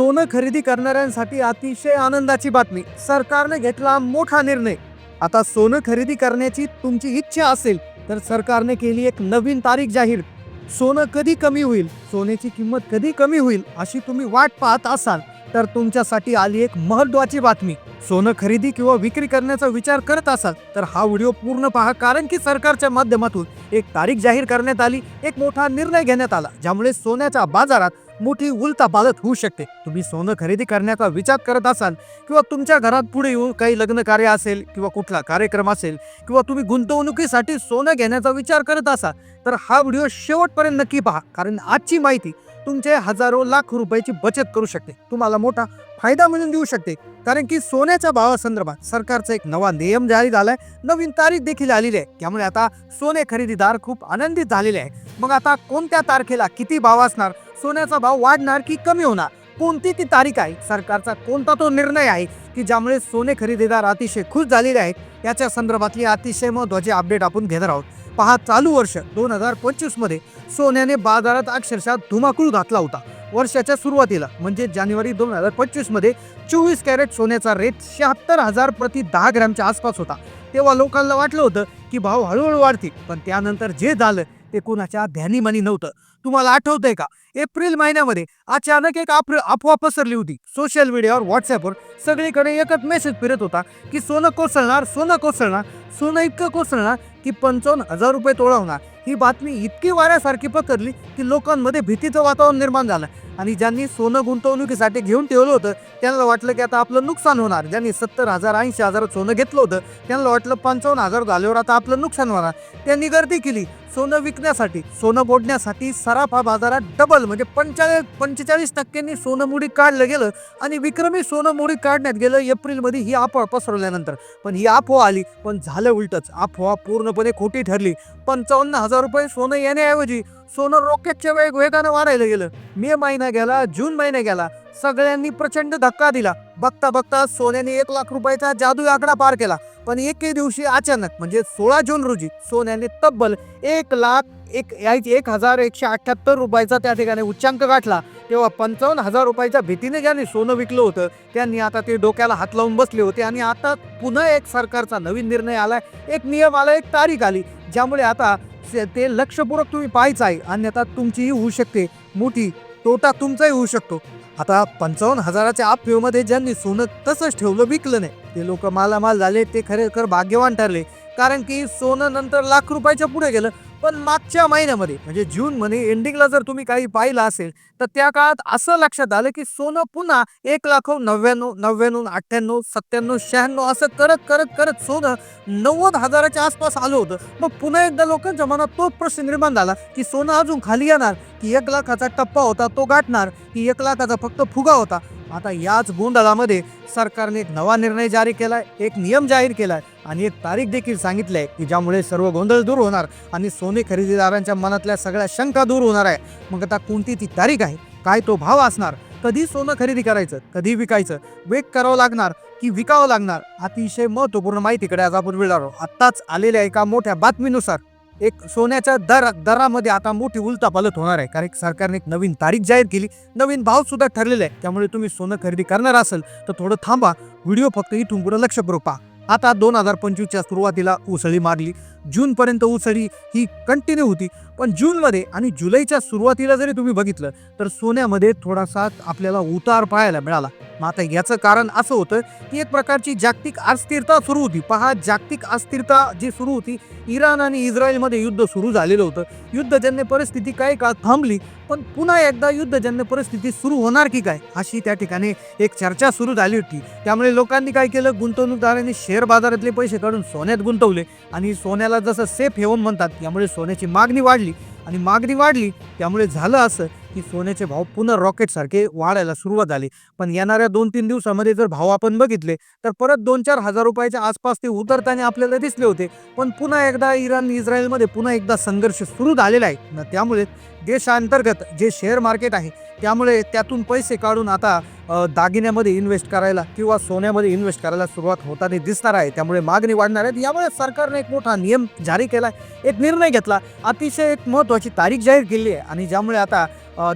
सोनं खरेदी करणाऱ्यांसाठी अतिशय आनंदाची बातमी. सरकारने घेतला मोठा निर्णय. आता सोनं खरेदी करण्याची तुमची इच्छा असेल तर सरकारने केली एक नवीन तारीख जाहीर. सोनं कधी कमी होईल? सोन्याची किंमत कधी कमी होईल? अशी तुम्ही वाट पाहत असाल तर तुमच्यासाठी आली एक महत्त्वाची बातमी. सोनं खरेदी किंवा विक्री करण्याचा विचार करत असाल तर हा व्हिडिओ पूर्ण पहा कारण की सरकारच्या माध्यमातून एक तारीख जाहीर करण्यात आली एक मोठा निर्णय घेण्यात आला ज्यामुळे सोन्याच्या बाजारात मोठी उलथापालथ होऊ शकते. तुम्ही सोनं खरेदी करण्याचा विचार करत असाल किंवा तुमच्या घरात पुढे येऊन काही लग्न कार्य असेल किंवा कुठला कार्यक्रम असेल किंवा तुम्ही गुंतवणुकीसाठी सोनं घेण्याचा विचार करत असाल तर हा व्हिडिओ शेवटपर्यंत नक्की पहा. कारण आजची माहिती तुमचे हजारो लाख रुपयाची बचत करू शकते. तुम्हाला मोठा फायदा मिळून देऊ शकते. कारण की सोन्याच्या भावासंदर्भात सरकारचा एक नवा नियम जारी झालाय. नवीन तारीख देखील आलेली आहे. त्यामुळे आता सोने खरेदीदार खूप आनंदित झालेले आहे मग आता कोणत्या तारखेला किती भाव असणार? सोन्याचा भाव वाढणार की कमी होणार? कोणती ती तारीख आहे? सरकारचा कोणता तो निर्णय आहे की ज्यामुळे सोने खरेदीदार अतिशय खुश झालेले आहेत? याच्या संदर्भातली अतिशय महत्वाची अपडेट आपण घेणार आहोत. पहा चालू वर्ष दोन हजार पंचवीसमध्ये सोन्याने बाजारात अक्षरशः धुमाकूळ घातला होता. वर्षाच्या सुरुवातीला म्हणजे जानेवारी दोन हजार पंचवीसमध्ये चोवीस कॅरेट सोन्याचा रेट शहात्तर हजार प्रति दहा ग्रॅमच्या आसपास होता. तेव्हा लोकांना वाटलं होतं की भाव हळूहळू वाढतील पण त्यानंतर जे झालं ते कोणाच्या ध्यानीमानी नव्हतं. तुम्हाला आठवतंय का? एप्रिल महिन्यामध्ये अचानक एक अफ अफवा पसरली होती. सोशल मीडियावर व्हॉट्सअपवर सगळीकडे एकच मेसेज फिरत होता की सोनं कोसळणार सोनं कोसळणार सोनं इतकं कोसळणार की पंचावन्न हजार रुपये तोळवणार ही बातमी इतकी वाऱ्यासारखी पकडली की लोकांमध्ये भीतीचं वातावरण निर्माण झालं. आणि ज्यांनी सोनं गुंतवणुकीसाठी घेऊन ठेवलं होतं त्यांना वाटलं की आता आपलं नुकसान होणार. ज्यांनी सत्तर हजार ऐंशी हजार सोनं घेतलं होतं त्यांना वाटलं पंचावन्न हजार झाल्यावर आता आपलं नुकसान होणार. त्यांनी गर्दी केली. सोनं विकण्यासाठी सोनं बोडण्यासाठी सराफा बाजारात डबल म्हणजे पंचाळीस पंचेचाळीस टक्क्यांनी सोनं मुडी काढलं गेलं आणि विक्रमी सोनं मुडी काढण्यात गेलं एप्रिलमध्ये ही अफवा पसरवल्यानंतर. पण ही अफवा आली पण झालं उलटच. अफवा पूर्णपणे खोटी ठरली. पंचावन्न हजार रुपये सोनं येण्याऐवजी सोनं रॉकेटच्या वेग वेगानं वाढायला गेलं. मे महिना गेला जून महिना गेला सगळ्यांनी प्रचंड धक्का दिला. बघता बघता सोन्याने एक लाख रुपयाचा जादू आकडा पार केला. पण एके दिवशी अचानक म्हणजे सोळा जून रोजी सोन्याने तब्बल एक लाख एक यायची एक हजार एकशे अठ्ठ्याहत्तर रुपयाचा त्या ठिकाणी उच्चांक गाठला. तेव्हा पंचावन्न हजार रुपयाच्या भीतीने ज्यांनी सोनं विकलं होतं त्यांनी आता ते डोक्याला हात लावून बसले होते आणि आता पुन्हा एक सरकारचा नवीन निर्णय आलाय एक नियम आला एक तारीख आली ज्यामुळे आता ते लक्षपूर्वक तुम्ही पाहायचं आहे. अन्यथा तुमचीही होऊ शकते. मोठी तोटा तुमचाही होऊ शकतो. आता पंचावन्न हजाराच्या आपमध्ये ज्यांनी सोनं तसंच ठेवलं विकलं नाही ते लोक मालामाल झाले ते खरेखर भाग्यवान ठरले. कारण की सोनं नंतर लाख रुपयाच्या पुढे गेलं. पण मागच्या महिन्यामध्ये म्हणजे जून मध्ये एंडिंगला जर तुम्ही काही पाहिलं असेल तर त्या काळात असं लक्षात आलं की सोनं पुन्हा एक लाख नव्याण्णव नव्याण्णव अठ्ठ्याण्णव सत्त्याण्णव शहाण्णव असं करत करत करत सोनं नव्वद हजाराच्या आसपास आलं होतं. मग पुन्हा एकदा लोकांच्या मनात तोच प्रश्न निर्माण झाला की सोनं अजून खाली येणार की एक लाखाचा टप्पा होता तो गाठणार की एक लाखाचा फक्त फुगा होता. आता याच गोंधळामध्ये सरकारने एक नवा निर्णय जारी केलाय एक नियम जाहीर केलाय आणि एक तारीख देखील सांगितली आहे की ज्यामुळे सर्व गोंधळ दूर होणार आणि सोने खरेदीदारांच्या मनातल्या सगळ्या शंका दूर होणार आहे. मग आता कोणती ती तारीख आहे? काय तो भाव असणार? कधी सोनं खरेदी करायचं? कधी विकायचं? वेग करावं लागणार की विकावं लागणार? अतिशय महत्त्वपूर्ण माहितीकडे आज आपण मिळणार आहोत. आत्ताच आलेल्या एका मोठ्या बातमीनुसार एक सोन्याच्या दर दरामध्ये आता मोठी उलतापालत होणार आहे. कारण सरकारने एक नवीन तारीख जाहीर केली. नवीन भाव सुद्धा ठरलेला आहे. त्यामुळे तुम्ही सोनं खरेदी करणार असेल तर थोडं थांबा. व्हिडिओ फक्त इथून पुढे लक्षपूर्वक पहा. आता दोन हजार पंचवीसच्या सुरुवातीला उसळी मारली. जूनपर्यंत उसळी ही कंटिन्यू होती. पण जूनमध्ये आणि जुलैच्या सुरुवातीला जरी तुम्ही बघितलं तर सोन्यामध्ये थोडासा आपल्याला उतार पाहायला मिळाला. मग आता याचं कारण असं होतं की एक प्रकारची जागतिक अस्थिरता सुरू होती. पहा जागतिक अस्थिरता जी सुरू होती इराण आणि इस्रायलमध्ये युद्ध सुरू झालेलं होतं. युद्धजन्य परिस्थिती काही काळ थांबली पण पुन्हा एकदा युद्धजन्य परिस्थिती सुरू होणार की काय अशी त्या ठिकाणी एक चर्चा सुरू झाली होती. त्यामुळे लोकांनी काय केलं गुंतवणूकदारांनी शेअर बाजारातले पैसे काढून सोन्यात गुंतवले आणि सोन्याला जसं सेफ हेवन म्हणतात त्यामुळे सोन्याची मागणी वाढली. आणि मागणी वाढली त्यामुळे झालं असं की सोन्याचे भाव पुन्हा रॉकेटसारखे वाढायला सुरुवात झाली. पण येणाऱ्या दोन तीन दिवसामध्ये जर भाव आपण बघितले तर परत दोन चार हजार रुपयाच्या आसपास ते उतरताना आपल्याला दिसले होते. पण पुन्हा एकदा इराण इस्रायलमध्ये पुन्हा एकदा संघर्ष सुरू झालेला आहे. न त्यामुळे देशांतर्गत जे शेअर मार्केट आहे त्यामुळे त्यातून पैसे काढून आता दागिन्यामध्ये इन्व्हेस्ट करायला किंवा सोन्यामध्ये इन्व्हेस्ट करायला सुरुवात होताना दिसणार आहे. त्यामुळे मागणी वाढणार आहे. यामुळे सरकारने एक मोठा नियम जारी केला एक निर्णय घेतला. अतिशय एक महत्त्वाची तारीख जाहीर केली आहे. आणि ज्यामुळे आता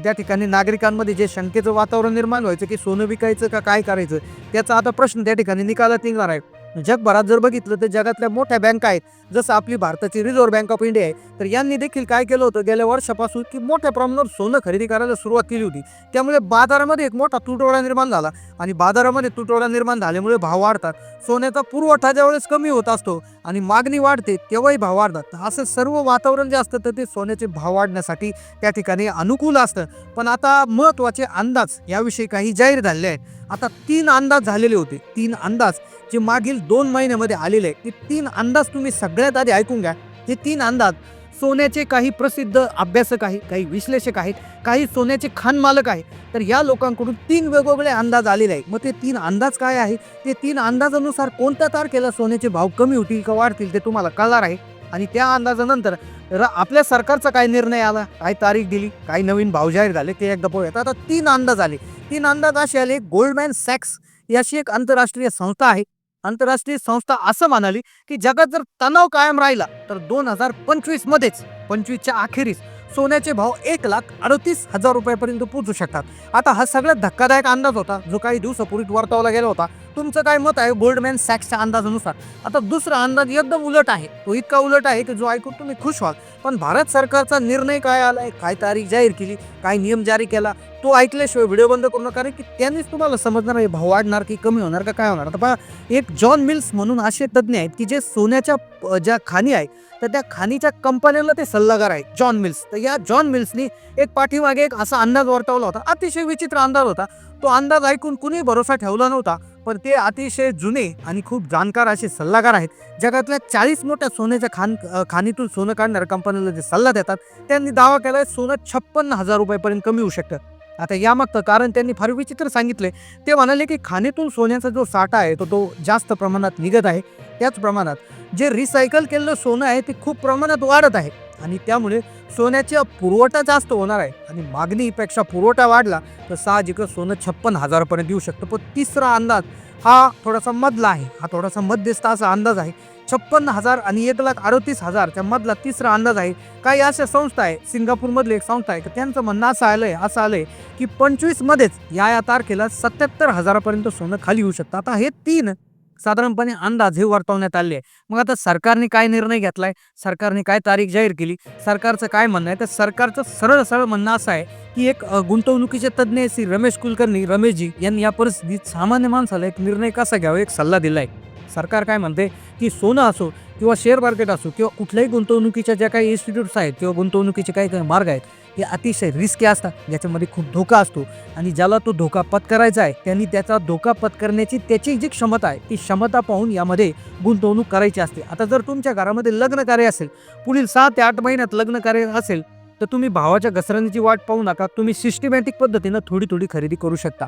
त्या ठिकाणी नागरिकांमध्ये जे शंकेचं वातावरण निर्माण व्हायचं की सोनं विकायचं का काय करायचं त्याचा आता प्रश्न त्या ठिकाणी निकालात निघणार आहे. जगभरात जर बघितलं तर जगातल्या मोठ्या बँका आहेत. जसं आपली भारताची रिझर्व्ह बँक ऑफ इंडिया आहे. तर यांनी देखील काय केलं होतं? गेल्या वर्षापासून की मोठ्या प्रमाणावर सोनं खरेदी करायला सुरुवात केली होती. त्यामुळे बाजारामध्ये एक मोठा तुटवडा निर्माण झाला. आणि बाजारामध्ये तुटवडा निर्माण झाल्यामुळे भाव वाढतात. सोन्याचा पुरवठा ज्यावेळेस कमी होत असतो आणि मागणी वाढते तेव्हाही भाव वाढतात. असं सर्व वातावरण जे असतं तर ते सोन्याचे भाव वाढण्यासाठी त्या ठिकाणी अनुकूल असतं. पण आता महत्त्वाचे अंदाज याविषयी काही जाहीर झालेले आहेत. आता तीन अंदाज झालेले होते. तीन अंदाज. जे मागील दोन महिन्यामध्ये आलेले आहे ते तीन अंदाज तुम्ही सगळ्यात आधी ऐकून घ्या. हे तीन अंदाज सोन्याचे काही प्रसिद्ध अभ्यासक आहेत काही विश्लेषक आहेत काही सोन्याचे खान मालक आहेत. तर या लोकांकडून तीन वेगवेगळे अंदाज आलेले आहेत. मग ते तीन अंदाज काय आहे? ते तीन अंदाजानुसार कोणत्या तारखेला सोन्याचे भाव कमी होतील का वाढतील ते तुम्हाला कळणार आहे. आणि त्या अंदाजानंतर र- आपल्या सरकारचा काय निर्णय आला? काय तारीख दिली? काय नवीन भाव जाहीर झाले? ते एकदा पाहूयात आता तीन अंदाज आले. तीन अंदाज असे आले गोल्डमॅन सॅक्स याशी एक आंतरराष्ट्रीय संस्था आहे. आंतरराष्ट्रीय संस्था असं म्हणाली की जगात जर तणाव कायम राहिला तर दोन हजार पंचवीस मध्येच पंचवीसच्या अखेरीस सोन्याचे भाव एक लाख अडतीस हजार रुपयापर्यंत पोहोचू शकतात. आता हा सगळ्यात धक्कादायक अंदाज होता जो काही दिवसापूर्वी वर्तवला गेला होता. तुमचं काय मत आहे गोल्डमॅन सॅक्सच्या अंदाजानुसार? आता दुसरा अंदाज एकदम उलट आहे. तो इतका उलट आहे की जो ऐकून तुम्ही खुश व्हाल. पण भारत सरकारचा निर्णय काय आलाय? काय तारीख जाहीर केली? काय नियम जारी केला? तो ऐकल्याशिवाय व्हिडिओ बंद करू नका. की त्यांनीच तुम्हाला समजणार आहे भाव वाढणार की कमी होणार का काय होणार. आता पहा एक जॉन मिल्स म्हणून असे तज्ज्ञ आहेत की जे सोन्याच्या प- ज्या खाणी आहेत तर त्या खाणीच्या कंपन्यांना ते सल्लागार आहेत जॉन मिल्स तर या जॉन मिल्सनी एक पाठीमागे एक असा अंदाज वर्तवला होता. अतिशय विचित्र अंदाज होता. तो अंदाज ऐकून कुणी भरोसा ठेवला नव्हता. पण ते अतिशय जुने आणि खूप जाणकार असे सल्लागार आहेत. जगातल्या चाळीस मोठ्या सोन्याच्या खान खाणीतून सोनं काढणाऱ्या कंपन्यांना जे सल्ला देतात त्यांनी दावा केला आहे सोनं छप्पन्न हजार रुपयापर्यंत कमी होऊ शकतं. आता यामागचं कारण त्यांनी फार विचित्र सांगितले ते म्हणाले की खाणीतून सोन्याचा जो साठा आहे तो तो जास्त प्रमाणात निघत आहे. त्याच प्रमाणात जे रिसायकल केलेलं सोनं आहे ते खूप प्रमाणात वाढत आहे. आणि त्यामुळे सोन्याचा पुरवठा जास्त होणार आहे. आणि मागणीपेक्षा पुरवठा वाढला तर साहजिकच सोनं छप्पन हजारापर्यंत येऊ शकतं. पण तिसरा अंदाज हा थोडासा मधला आहे. हा थोडासा मध्यस्थ असा अंदाज आहे. छप्पन्न हजार आणि एक लाख अडतीस हजारच्या मधला तिसरा अंदाज आहे. काही अशा संस्था आहे सिंगापूरमधली एक संस्था आहे की त्यांचं म्हणणं असं आलं आहे असं आलं आहे की पंचवीसमध्येच या या तारखेला सत्याहत्तर हजारापर्यंत सोनं खाली येऊ शकतं. आता हे तीन साधारणपणे अंदाज हे वर्तवण्यात आले. आहे मग आता सरकारने काय निर्णय घेतलाय? सरकारने काय तारीख जाहीर केली? सरकारचं काय म्हणणं आहे? तर सरकारचं सरळ सरळ म्हणणं असं आहे की एक गुंतवणुकीचे तज्ज्ञ श्री रमेश कुलकर्णी रमेशजी यांनी या परिस्थितीत सामान्य माणसाला एक निर्णय कसा घ्यावा एक सल्ला दिलाय. सरकार काय म्हणते की सोनं असो किंवा शेअर मार्केट असो किंवा कुठल्याही गुंतवणुकीच्या ज्या काही इन्स्टिट्यूट्स आहेत किंवा गुंतवणुकीचे काही काही मार्ग आहेत हे अतिशय रिस्की असतात. ज्याच्यामध्ये खूप धोका असतो आणि ज्याला तो धोका पत्करायचा आहे त्यांनी त्याचा धोका पत्करण्याची त्याची जी क्षमता आहे ती क्षमता पाहून यामध्ये गुंतवणूक करायची असते. आता जर तुमच्या घरामध्ये लग्न कार्य असेल पुढील सहा ते आठ महिन्यात लग्न कार्य असेल तर तुम्ही भावाच्या घसरणीची वाट पाहू नका. तुम्ही सिस्टमॅटिक पद्धतीनं थोडी थोडी खरेदी करू शकता.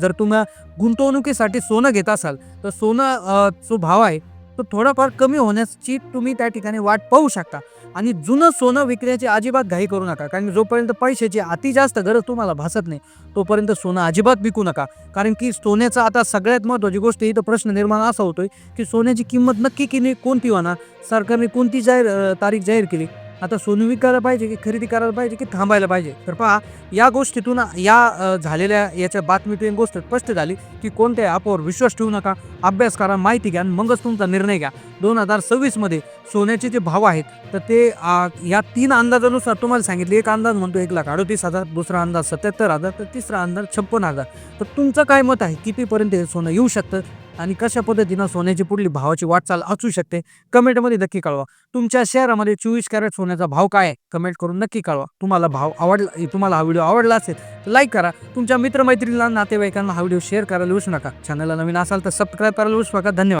जर तुम्ही गुंतवणुकीसाठी सोनं घेत असाल तर सोनं जो भाव आहे तो थोडाफार कमी होण्याची तुम्ही त्या ठिकाणी वाट पाहू शकता. आणि जुनं सोनं विकण्याची अजिबात घाई करू नका कारण जोपर्यंत पैशाची अति जास्त गरज तुम्हाला भासत नाही तोपर्यंत सोनं अजिबात विकू नका. कारण की सोन्याचा आता सगळ्यात महत्त्वाची गोष्ट इथं प्रश्न निर्माण असा होतोय की सोन्याची किंमत नक्की की नाही कोणती होणार सरकारने कोणती जाहीर तारीख जाहीर केली? आता सोनं विकायला पाहिजे की खरेदी करायला पाहिजे की थांबायला पाहिजे? तर पहा या गोष्टीतून या झालेल्या याच्या बातमीतून एक गोष्ट स्पष्ट झाली की कोणत्याही ॲपवर विश्वास ठेवू नका. अभ्यास करा माहिती घ्या आणि मगच तुमचा निर्णय घ्या. दोन हजार सव्वीसमध्ये सोन्याचे जे भाव आहेत तर ते या तीन अंदाजानुसार तुम्हाला सांगितले. एक अंदाज म्हणतो एक लाख अडतीस हजार दुसरा अंदाज सत्याहत्तर हजार तर तिसरा अंदाज छप्पन हजार. तर तुमचं काय मत आहे? कितीपर्यंत हे सोनं येऊ शकतं? आणि कशा पद्धतीनं सोन्याची पुढली भावाची वाटचाल असू शकते कमेंटमध्ये नक्की कळवा. तुमच्या शहरामध्ये चोवीस कॅरेट सोन्याचा भाव काय आहे? कमेंट करून नक्की कळवा. तुम्हाला भाव आवडला तुम्हाला हा व्हिडिओ आवडला असेल तर लाईक करा. तुमच्या मित्रमैत्रिणीला नातेवाईकांना हा व्हिडिओ शेअर करायला विसरू नका. चॅनलला नवीन असाल तर सबस्क्राईब करायला विसरू नका. धन्यवाद.